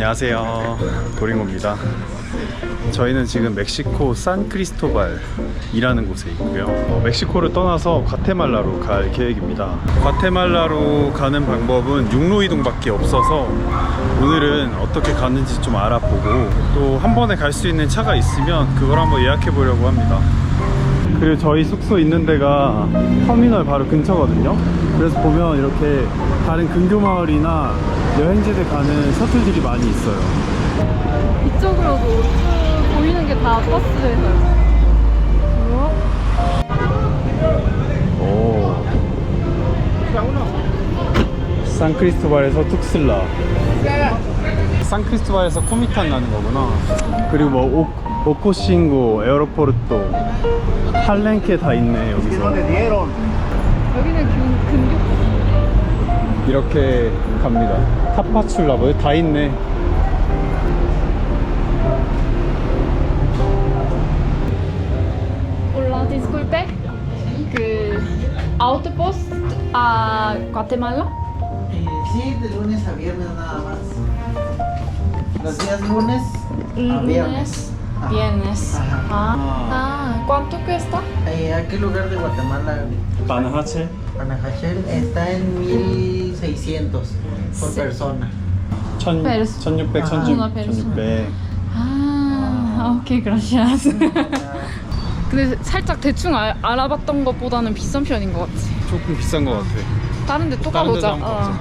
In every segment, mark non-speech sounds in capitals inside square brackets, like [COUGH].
안녕하세요. 도링고입니다. 저희는 지금 멕시코 산 크리스토발이라는 곳에 있고요. 어, 멕시코를 떠나서 과테말라로 갈 계획입니다. 과테말라로 가는 방법은 육로 이동밖에 없어서 오늘은 어떻게 가는지 좀 알아보고 또 한 번에 갈 수 있는 차가 있으면 그걸 한번 예약해 보려고 합니다. 그리고 저희 숙소 있는 데가 터미널 바로 근처거든요. 그래서 보면 이렇게 다른 근교마을이나 여행지들 가는 셔틀들이 많이 있어요. 이쪽으로도 쭉 보이는 게 다 버스에서요. 오. 산크리스토발에서 툭슬라. 산크리스토발에서 코미탄 가는 거구나. 그리고 뭐 오, 오코싱고, 에어로포르토, 할렌케 다 있네 여기서. 여기는 근, 근교 이렇게 갑니다. 타파출라 뭐 다 있네. Hola, disculpe. 그 autopost a Guatemala. Eh, sí, de lunes a viernes nada más. Los días lunes a viernes. Ajá. Viernes. Ajá. Ah, ah, ¿cuánto cuesta? Eh, ¿A qué lugar de Guatemala? 바나하체? Panajachel está en 1600 Por persona. 천, 페르소. 1600, 아. 1600, 페르소. 1600. 아, 오케이, gracias. [LAUGHS] 근데 살짝 대충 알, 알아봤던 것보다는 비싼 편인 것 같지. 조금 비싼 것 같아. 다른 데 또 다른 데도 가보자. 한번 어. 가보자.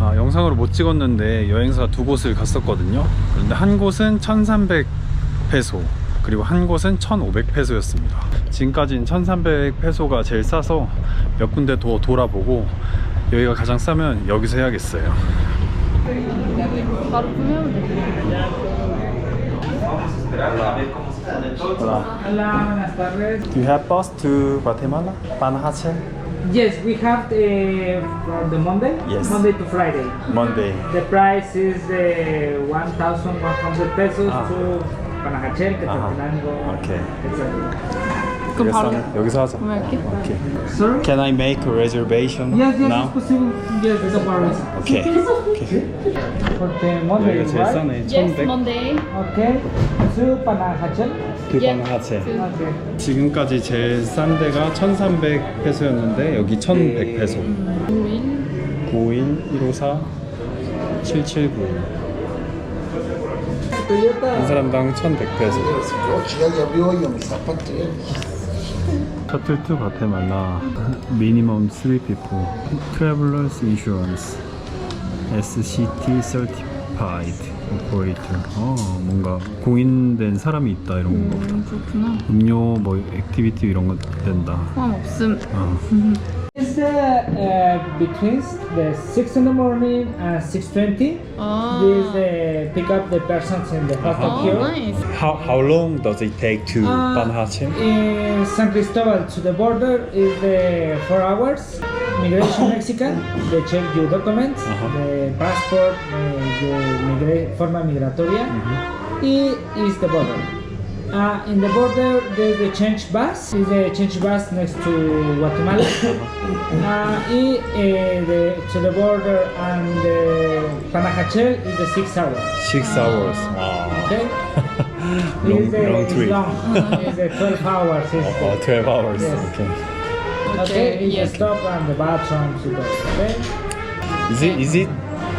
아, 영상으로 못 찍었는데 여행사 두 곳을 갔었거든요. 그런데 한 곳은 1300 페소, 그리고 한 곳은 1500 페소였습니다. 지금까지는 1300 페소가 제일 싸서 몇 군데 더 돌아보고 여기가 가장 싸면 여기서 해야겠어요. 바로 구매하면 tardes. Do you have bus to Guatemala? Panahache? Yes, we have uh, from the Monday, Yes. Monday to Friday. Monday. The price is uh, 1,100 pesos Ah. to Panajachel. Quetzaltenango, Okay. etc. 그럼 바로 여기서, 여기서 하자. 구매할게. Okay. Sorry? Can I make a reservation Yes, yes, now? it's possible. Yes, it's a worries. Okay. okay. For the Monday, 여기가 제일 right? 싸네. Yes, 1100. Monday. Okay. To Panajachel. 그 예. 바나하체. Okay. 지금까지 제일 싼 데가 1300 페소였는데 여기 1100 페소. 5일. 91 154 779. 한 Toyota. 사람당 1100 페소. Yo ya abrió hoyo mis zapatos. 셔틀 투 과테말라 미니멈 3 people 트래블러스 인슈런스 SCT certified operator 어 뭔가 공인된 사람이 있다 이런 거 음, 그렇구나. 음료 뭐 액티비티 이런 거 된다 포함 없음. 어. Uh, uh, between the 6 in the morning and 6.20. Oh. Ah. This uh, pick up the persons in the uh-huh. hostel uh -huh. here. Oh, nice. How, how long does it take to uh, In San Cristobal to the border is uh, 4 hours. Migration [COUGHS] Mexican, they check your documents, uh -huh. the passport, uh, the migra forma migratoria, mm-hmm. -huh. y is the border. Uh, in the border, there's the change bus. Is the change bus next to Guatemala. [COUGHS] uh, y uh, the, to the border and the Panajachel is the six hours. 6 hours 와 Okay. [LAUGHS] long, Is the- long is trip long. [LAUGHS] It's the 12 hours. Is the- 어, 12 hours Yes. okay. Okay, is yes. stop and the bathroom to go. Okay. Is it is it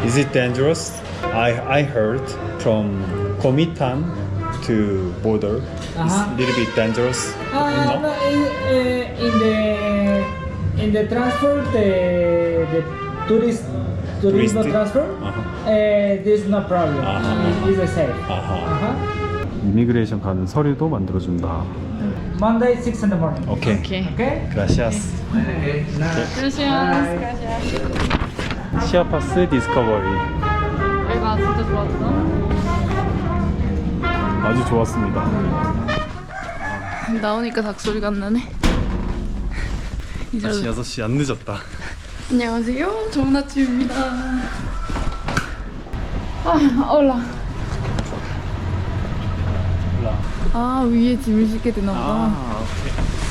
is it dangerous? I I heard from Komitan to border Uh-huh. it's a little bit dangerous. Uh, no, in, uh, in the in the transfer, the the tourist tourism Touristic? transfer, Uh-huh. uh, there's no problem. Uh-huh. It- It's safe. 아하. Uh-huh. 이미그레이션 가는 서류도 만들어준다. Monday, six in the morning. 오케이. 오케이. Okay. Gracias. 그라시아스. 그라시아스. 시아파스 디스커버리 여기가 진짜 좋았어. 아주 좋았습니다. 나오니까 닭소리가 안 나네. [LAUGHS] 아침 6시 안 늦었다. 안녕하세요. 좋은 아침입니다. 아, 올라. 아, 위에 짐을 싣게 되나 보다. 아, 오케이.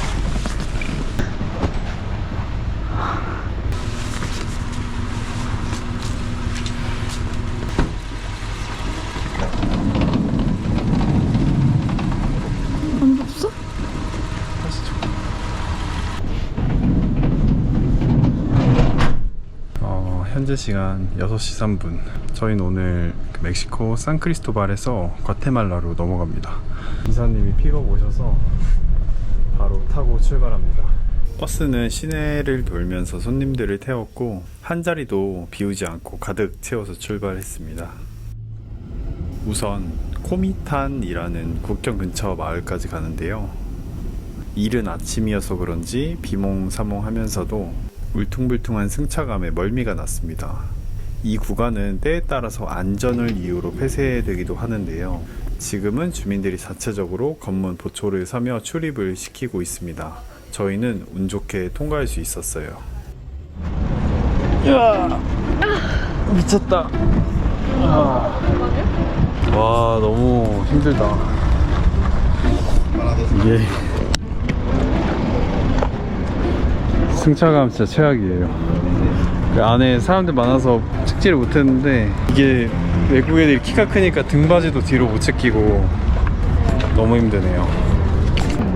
현재 시간 6시 3분. 저희는 오늘 그 멕시코 산크리스토발에서 과테말라로 넘어갑니다. 기사님이 픽업 오셔서 바로 타고 출발합니다. 버스는 시내를 돌면서 손님들을 태웠고 한 자리도 비우지 않고 가득 채워서 출발했습니다. 우선 코미탄이라는 국경 근처 마을까지 가는데요. 이른 아침이어서 그런지 비몽사몽하면서도 울퉁불퉁한 승차감에 멀미가 났습니다. 이 구간은 때에 따라서 안전을 이유로 폐쇄되기도 하는데요. 지금은 주민들이 자체적으로 검문 보초를 서며 출입을 시키고 있습니다. 저희는 운 좋게 통과할 수 있었어요. 야 미쳤다. 와 너무 힘들다. 이게 승차감 진짜 최악이에요. 그 안에 사람들 많아서 찍지를 못했는데 이게 외국 애들이 키가 크니까 등받이도 뒤로 못 챙기고 너무 힘드네요.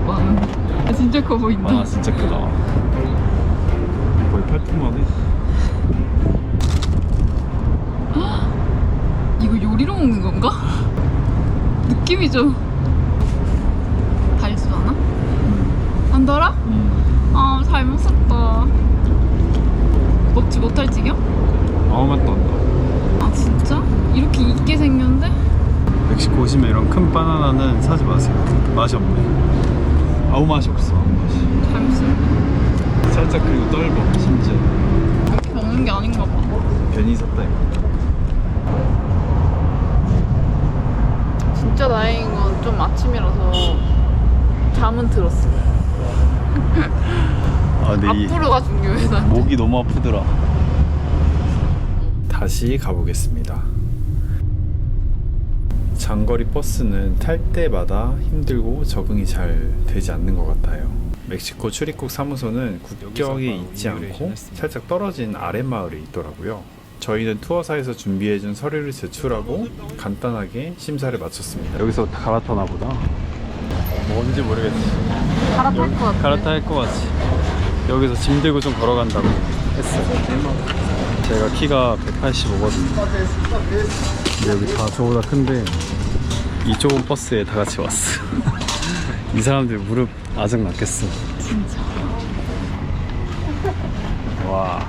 아, 진짜 커 보인다. 아 진짜 크다. 거의 팔뚝만 해. [GASPS] 이거 요리로 먹는 건가? [GASPS] 느낌이 좀 달지 않아? 안 달아? 아 잘못 샀다. 먹지 못할 지경? 아무 맛도 안 나. 아 진짜? 이렇게 익게 생겼는데? 멕시코 오시면 이런 큰 바나나는 사지 마세요. 맛이 없네. 아무 맛이 없어. 아무 맛이. 샀네. 살짝 그리고 떫어 심지어. 이렇게 먹는 게 아닌가 봐. 괜히 샀다 이거. 진짜 다행인 건 좀 아침이라서 잠은 들었어. 아 앞으로가 중요해 난. 목이 너무 아프더라. 다시 가보겠습니다. 장거리 버스는 탈 때마다 힘들고 적응이 잘 되지 않는 것 같아요. 멕시코 출입국 사무소는 국경에 있지 않고 살짝 떨어진 아랫마을에 있더라고요. 저희는 투어사에서 준비해준 서류를 제출하고 간단하게 심사를 마쳤습니다. 여기서 갈아타나 보다. 뭔지 모르겠지. 갈아탈 것 같아. 갈아탈 것 같지. 여기서 짐 들고 좀 걸어간다고 했어요. 제가 키가 185거든요. 근데 여기 다 저보다 큰데 이 좁은 버스에 다 같이 왔어. [LAUGHS] 이 사람들 무릎 아직 났겠어. 진짜. 와.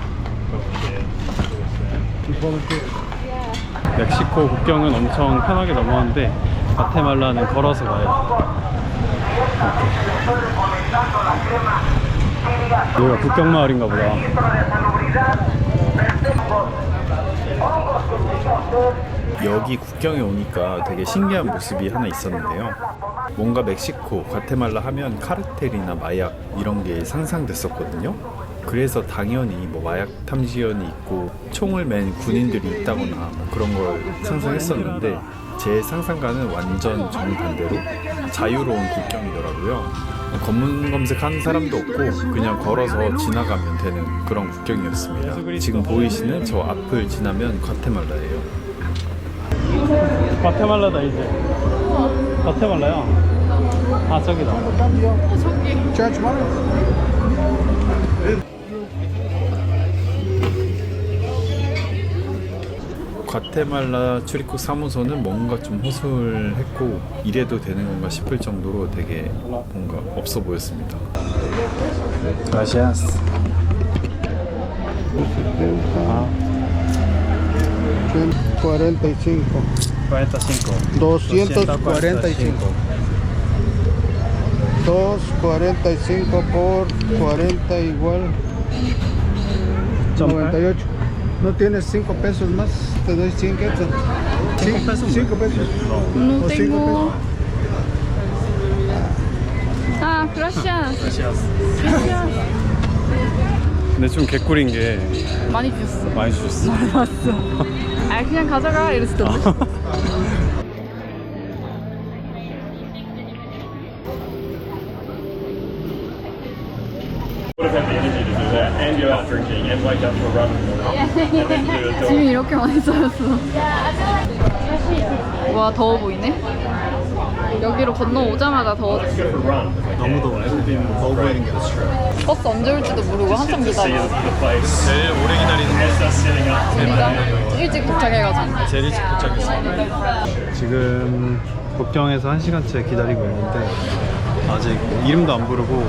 멕시코 국경은 엄청 편하게 넘어왔는데 과테말라는 걸어서 가요. 여기가 국경 마을인가 보다. 여기 국경에 오니까 되게 신기한 모습이 하나 있었는데요. 뭔가 멕시코, 과테말라 하면 카르텔이나 마약 이런 게 상상됐었거든요. 그래서 당연히 뭐 마약 탐지견이 있고 총을 맨 군인들이 있다거나 뭐 그런 걸 상상했었는데 제 상상과는 완전 정반대로 자유로운 국경이더라고요. 검문 검색하는 사람도 없고 그냥 걸어서 지나가면 되는 그런 국경이었습니다. 지금 보이시는 저 앞을 지나면 과테말라예요. 과테말라다 이제. 과테말라야. 아 저기다. Church money. 과테말라 출입국 사무소는 뭔가 좀 허술했고 이래도 되는 건가 싶을 정도로 되게 뭔가 없어 보였습니다. Gracias. 45. 45. 245. 245 por 40 igual. 98. ¿No tienes 5 pesos más? Te doy 100 quetzal. 5 pesos. 5 pesos. No O cinco tengo. pesos. 아, gracias. Gracias. 근데 좀 개꿀인 게 많이 주셨어. 많이 주셨어. 맞어. 아, 그냥 가져가 이랬을 텐데. [LAUGHS] 짐이 이렇게 많이 쌓였어. 와, 더워 보이네. 여기로 건너오자마자 더워졌어. 너무 더워. 더워 보이는 게 좋죠. 버스 언제 올지도 모르고 한참 기다렸어. 제일 오래 기다리는 게 우리가 일찍 도착해가지고. 제일 일찍 도착했어요. 지금 국경에서 한 시간째 기다리고 있는데 아직 이름도 안 부르고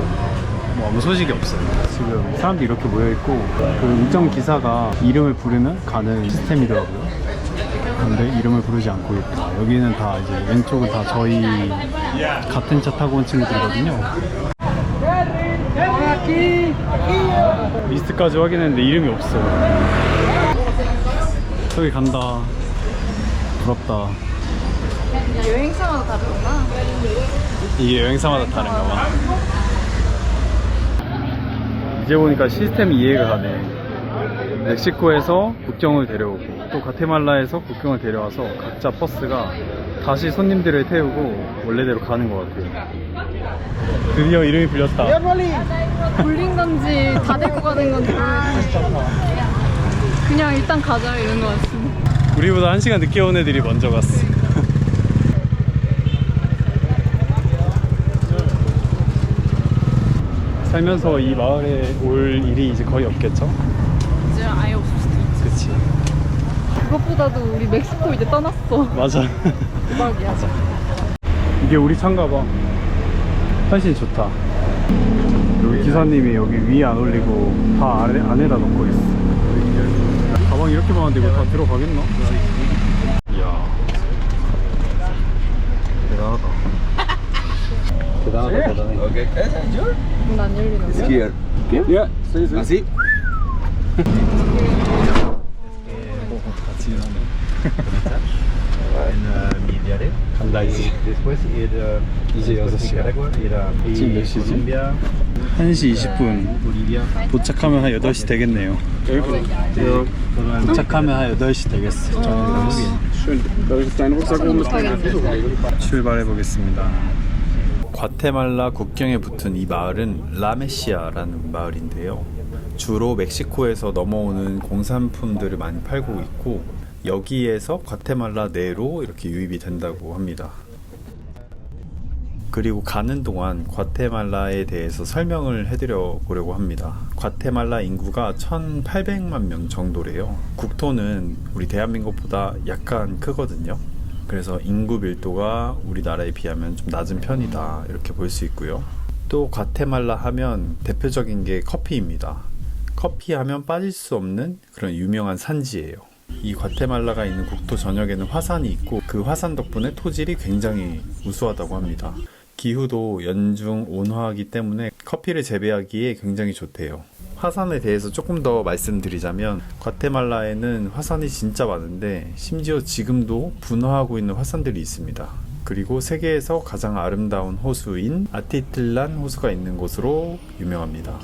뭐 아무 소식이 없어요. 지금 사람들이 이렇게 모여 있고 그 운전 기사가 이름을 부르면 가는 시스템이더라고요. 그런데 이름을 부르지 않고 있다. 여기는 다 이제 왼쪽은 다 저희 같은 차 타고 온 친구들이거든요. 리스트까지 확인했는데 이름이 없어. 저기 간다. 부럽다. 여행사마다 다르구나. 이게 여행사마다 다른가 봐. 이제 보니까 시스템이 이해가 가네. 멕시코에서 국경을 데려오고 또 가테말라에서 국경을 데려와서 각자 버스가 다시 손님들을 태우고 원래대로 가는 것 같아요. 드디어 이름이 불렸다. 불린 건지 다 데리고 가는 건지. 그냥 일단 가자 이런 거 같습니다. 우리보다 한 시간 늦게 온 애들이 먼저 갔어. 살면서 이 마을에 올 일이 이제 거의 없겠죠? 이제 아예 없을 수도 있지. 그치. 그것보다도 우리 멕시코 이제 떠났어. 맞아. 대박이야. 이게 우리 차인가 봐. 훨씬 좋다. 여기 기사님이 여기 위에 안 올리고 다 안에, 안에다 넣고 있어. 가방 이렇게 많은데 이거 다 들어가겠나? 이야. 대단하다. 대단하다, 대단해. 문안 열리는 거 Here. Yeah, Así. 같이 일하네. 간다 이제. Después ir a 이제 6시야. Nicaragua, ir a 지금 몇 시지? Colombia, 1시 20분. Bolivia. 도착하면 한 8시 되겠네요. 도착하면 한 8시 되겠어. 출발해 보겠습니다. 과테말라 국경에 붙은 이 마을은 라메시아라는 마을인데요. 주로 멕시코에서 넘어오는 공산품들을 많이 팔고 있고 여기에서 과테말라 내로 이렇게 유입이 된다고 합니다. 그리고 가는 동안 과테말라에 대해서 설명을 해드려 보려고 합니다. 과테말라 인구가 1,800만 명 정도래요. 국토는 우리 대한민국보다 약간 크거든요. 그래서 인구 밀도가 우리나라에 비하면 좀 낮은 편이다. 이렇게 볼 수 있고요. 또 과테말라 하면 대표적인 게 커피입니다. 커피 하면 빠질 수 없는 그런 유명한 산지예요. 이 과테말라가 있는 국토 전역에는 화산이 있고 그 화산 덕분에 토질이 굉장히 우수하다고 합니다. 기후도 연중 온화하기 때문에 커피를 재배하기에 굉장히 좋대요. 화산에 대해서 조금 더 말씀드리자면 과테말라에는 화산이 진짜 많은데 심지어 지금도 분화하고 있는 화산들이 있습니다. 그리고 세계에서 가장 아름다운 호수인 아티틀란 호수가 있는 곳으로 유명합니다.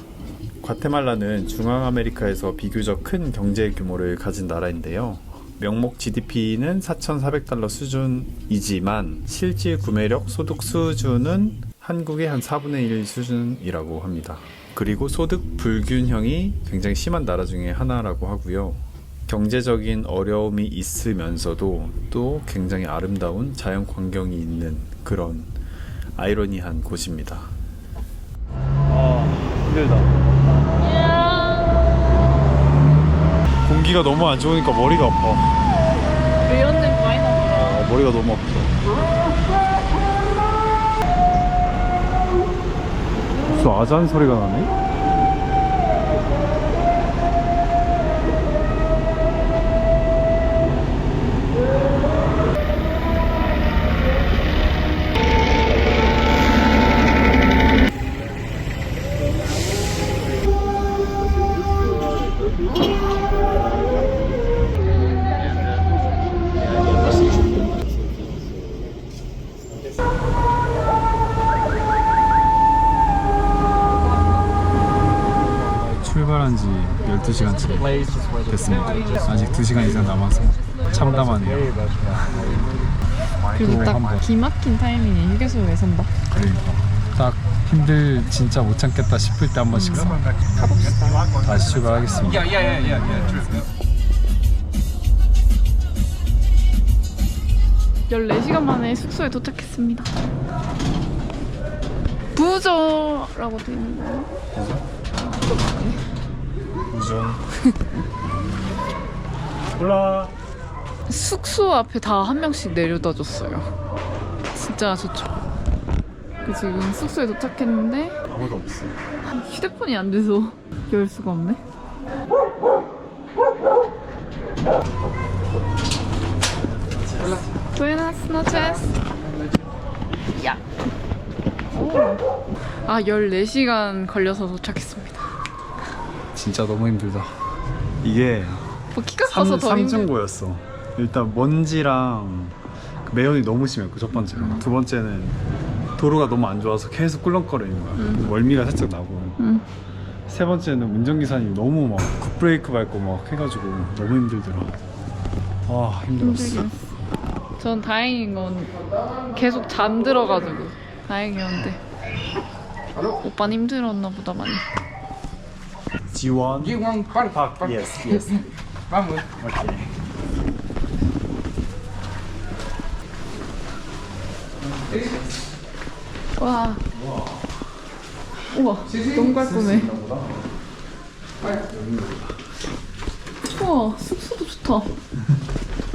과테말라는 중앙아메리카에서 비교적 큰 경제 규모를 가진 나라인데요. 명목 GDP는 4,400달러 수준이지만 실질 구매력 소득 수준은 한국의 한 4분의 1 수준이라고 합니다. 그리고 소득 불균형이 굉장히 심한 나라 중에 하나라고 하고요. 경제적인 어려움이 있으면서도 또 굉장히 아름다운 자연 광경이 있는 그런 아이러니한 곳입니다. 아, 힘들다. 공기가 너무 안 좋으니까 머리가 아파. 이런 데. 아, 머리가 너무 아프다. 무슨 아잔 소리가 나네? 12시간째 됐습니다. 아직 2시간 이상 남아서 참담하네요. 그리고 또딱한 번. 기막힌 타이밍에 휴게소에 선다. 그러니까 딱 힘들 진짜 못 참겠다 싶을 때 한 번씩 사. 다시 출발하겠습니다. 14시간 만에 숙소에 도착했습니다. 부저라고 돼 있는 거예요. 우정. 올라. 숙소 앞에 다 한 명씩 내려다 줬어요. 진짜 좋죠. 그 지금 숙소에 도착했는데 아무도 없어. 휴대폰이 안 돼서 열 수가 없네. Buenas noches. 야. 오. 아, 14시간 걸려서 도착했습니다. 진짜 너무 힘들다. 이게 뭐 키가 커서 삼, 더 힘들. 삼중고였어. 일단 먼지랑 그 매연이 너무 심했고 첫 번째로. 두 번째는 도로가 너무 안 좋아서 계속 꿀렁거리는 거야. 멀미가 살짝 나고. 음. 세 번째는 운전기사님이 너무 막 굿브레이크 밟고 막 해가지고 너무 힘들더라. 아 힘들었어. 힘들긴 했어. 전 다행인 건 계속 잠들어가지고 다행이었는데 오빠는 힘들었나 보다 많이. 지원. G1 Park. 박. Yes, yes. [LAUGHS] Vamos. 오케이. 와. 우와, 너무 깔끔해. 우와, 숙소도 좋다.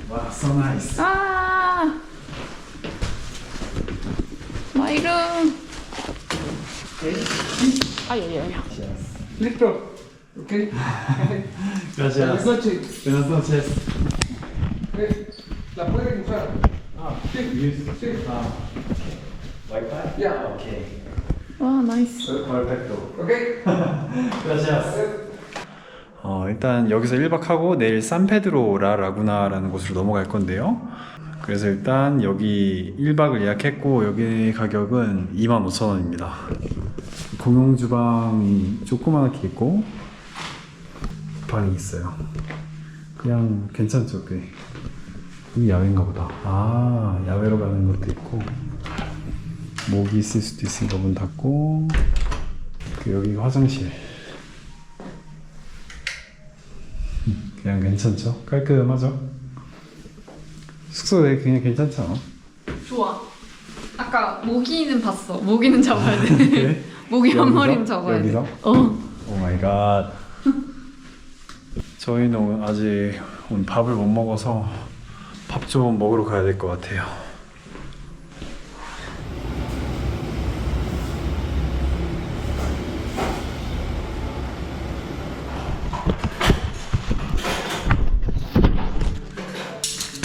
와, so nice. 아, 마이룸. 아야야야. Listo. Ok. Buenas Gracias. noches. Buenas noches. Eh, ¿La puede usar? Ah, Sí. Sí. Wi-Fi? Ya. 오케이. 와, 나이스. Perfecto. Ok. Gracias. 어, 일단 여기서 1박 하고 내일 산페드로 라 라구나라는 곳으로 넘어갈 건데요. 그래서 일단 여기 1박을 예약했고 여기 가격은 25,000원입니다. 공용 주방이 조그맣게 있고 방이 있어요. 그냥 괜찮죠, 꽤. 여기 야외인가 보다. 아, 야외로 가는 것도 있고 모기 있을 수도 있으니까 문 닫고 그 여기가 화장실. 그냥 괜찮죠? 깔끔하죠? 숙소에 그냥 않아? 좋아. 아까 모기는 봤어. 모기는 잡아야 돼. 모기 [LAUGHS] 한 여기서? 마리는 잡아야 여기서? 돼. 어. 오 마이 갓. 저희는 아직 오늘 밥을 못 먹어서 밥 좀 먹으러 가야 될 것 같아요.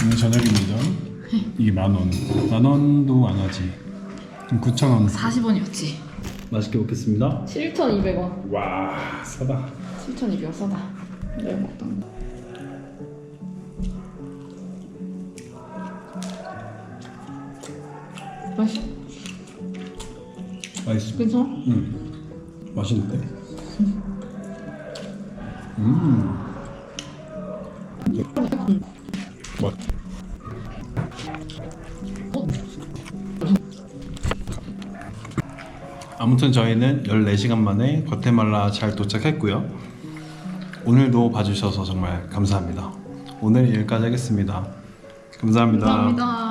오늘 저녁입니다. 이게 만 원. 만 원도 안 하지. 9천 원. 40원이었지. 맛있게 먹겠습니다. 7,200원. 와, 싸다. 7,200원 싸다. 내가 먹던 거. 맛있어? 맛있어. 괜찮아? 응. 맛있는데? 음. 맛. 아무튼 저희는 14시간 만에 과테말라 잘 도착했고요. 오늘도 봐주셔서 정말 감사합니다. 오늘 여기까지 하겠습니다. 감사합니다. 감사합니다.